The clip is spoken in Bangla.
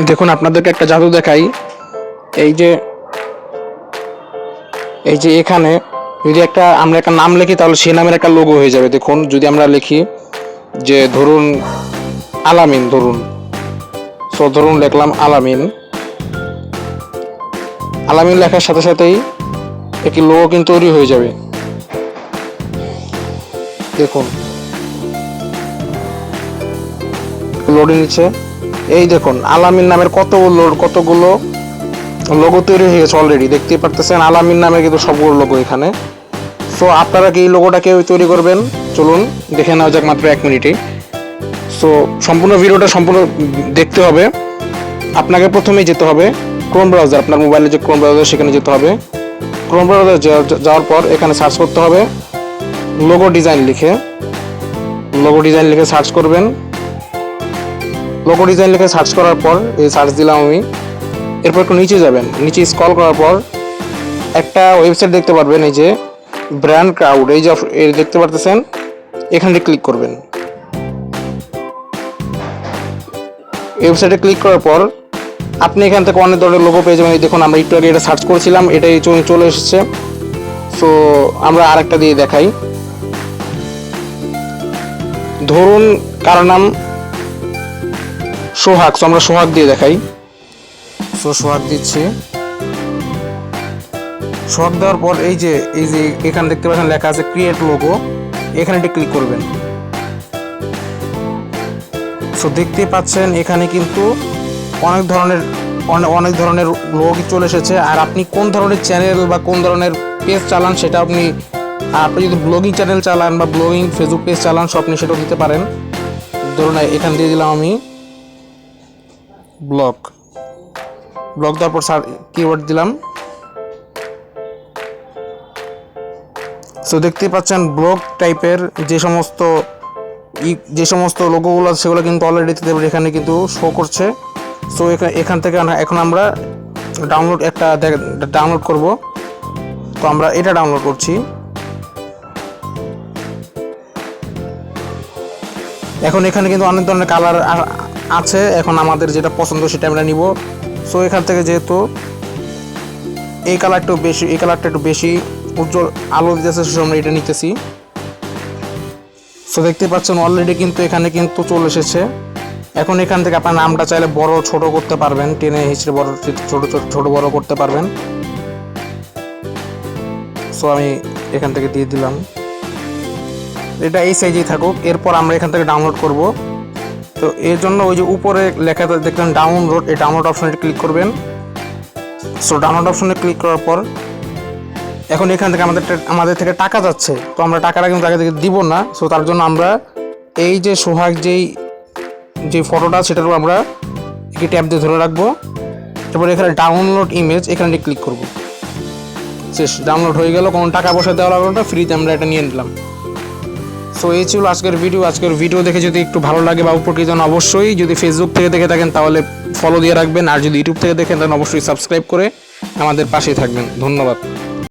দেখুন, আপনাদেরকে একটা জাদু দেখাই। এই যে এই যে এখানে যদি একটা, আমরা একটা নাম লিখি, তাহলে সেই নামের একটা লোগো হয়ে যাবে। দেখুন, যদি আমরা লিখি যে ধরুন আলামিন, ধরুন। সো ধরুন লিখলাম আলামিন। আলামিন লেখার সাথে সাথেই একটি লোগো কিন্তু তৈরি হয়ে যাবে। দেখুন। লোডিং নিচ্ছে। এই দেখুন, আলামিন নামের কতগুলো কতগুলো লোগো তৈরি হয়ে গেছে অলরেডি দেখতেই পারতেছেন, আলামিন নামে কিন্তু সবগুলো লোগো এখানে। সো আপনারা কি এই লোগোটাকে তৈরি করবেন? চলুন, দেখে নেওয়া যাক মাত্র এক মিনিটে। সো সম্পূর্ণ ভিডিওটা সম্পূর্ণ দেখতে হবে। আপনাকে প্রথমেই যেতে হবে ক্রোম ব্রাউজার আপনার মোবাইলে যে ক্রোম ব্রাউজার সেখানে যেতে হবে। ক্রোম ব্রাউজার যাওয়ার পর এখানে সার্চ করতে হবে। লোগো ডিজাইন লিখে। লোগো ডিজাইন লিখে সার্চ করবেন। লোগো ডিজাইন লিখে সার্চ করার পর, এই সার্চ দিলাম আমি। এরপর একটু নিচে যাবেন। নিচে স্ক্রল করার পর, একটা ওয়েবসাইট দেখতে পারবেন, এই যে ব্র্যান্ড ক্রাউড এই যে দেখতে পারতেছেন, এখানে ক্লিক করবেন। ওয়েবসাইটে ক্লিক করার পর, আপনি এখান থেকে অনেক ধরনের লোগো পেয়ে যাবেন। দেখুন, আমরা একটু আগে এটা সার্চ করেছিলাম, এটাই চলে এসেছে। সো আমরা আরেকটা দিয়ে দেখাই। ধরুন, কার নাম সোহাগ সো আমরা সোহাগ দিয়ে দেখাই। সো সোহাগ দিচ্ছি। সোহাগ দেওয়ার পর এই যে এই যে এখানে দেখতে পাচ্ছেন লেখা আছে ক্রিয়েট লোগো এখানে একটি ক্লিক করবেন। সো দেখতে পাচ্ছেন এখানে কিন্তু অনেক ধরনের অনেক ধরনের লোক চলে এসেছে। আর আপনি কোন ধরনের চ্যানেল বা কোন ধরনের পেজ চালান সেটা আপনি আপনি যদি ব্লগিং চ্যানেল চালান বা ব্লগিং ফেসবুক পেজ চালান, সব আপনি সেটাও দিতে পারেন। ধরুন, এখান দিয়ে দিলাম আমি। ব্লগ ব্লগ দেওয়ার পর কিওয়ার্ড দিলাম। সো দেখতে পাচ্ছেন ব্লগ টাইপের যে সমস্ত যে সমস্ত লোগোগুলো আছে, সেগুলো কিন্তু অলরেডি এখানে কিন্তু শো করছে। সো এখানে থেকে এখন আমরা ডাউনলোড একটা ডাউনলোড করব। তো আমরা এটা ডাউনলোড করছি। এখন এখানে কিন্তু অনেক ধরনের কালার আছে, এখন আমাদের যেটা পছন্দ সেটা আমরা নিব। সো এখান থেকে যেহেতু এই কালারটা বেশি, এই কালারটা একটু বেশি উজ্জ্বল আলো দিতেছে সে আমরা এটা নিতেছি। সো দেখতে পাচ্ছেন অলরেডি কিন্তু এখানে কিন্তু চলে এসেছে। এখন এখান থেকে আপনার নামটা চাইলে বড় ছোট করতে পারবেন, টেনে হিসেবে বড়, ছোট ছোট ছোট বড় করতে পারবেন। সো আমি এখান থেকে দিয়ে দিলাম। এটা এই সাইজেই থাকুক, এরপর আমরা এখান থেকে ডাউনলোড করব। তো এর জন্য ওই যে উপরে লেখাতে দেখলেন ডাউনলোড এই ডাউনলোড অপশনে ক্লিক করবেন। সো ডাউনলোড অপশনে ক্লিক করার পর, এখন এখান থেকে আমাদের আমাদের থেকে টাকা যাচ্ছে। তো আমরা টাকাটা কিন্তু আগে থেকে দিব না। সো তার জন্য আমরা এই যে সোহাগ যেই যে ফটোটা সেটার উপর আমরা একটি ট্যাব দিয়ে ধরে রাখব। এরপর এখানে ডাউনলোড ইমেজ এখানে ক্লিক করব। শেষ ডাউনলোড হয়ে গেল। কোনো টাকা পয়সা দেওয়া লাগল না ফ্রিতে আমরা এটা নিয়ে নিলাম। সো এই ছিল আজকের ভিডিও আজকের ভিডিও দেখে যদি একটু ভালো লাগে বা উপকৃত হন অবশ্যই, যদি ফেসবুক থেকে দেখে থাকেন তাহলে ফলো দিয়ে রাখবেন। আর যদি ইউটিউব থেকে দেখেন, তাহলে অবশ্যই সাবস্ক্রাইব করে আমাদের পাশেই থাকবেন। ধন্যবাদ।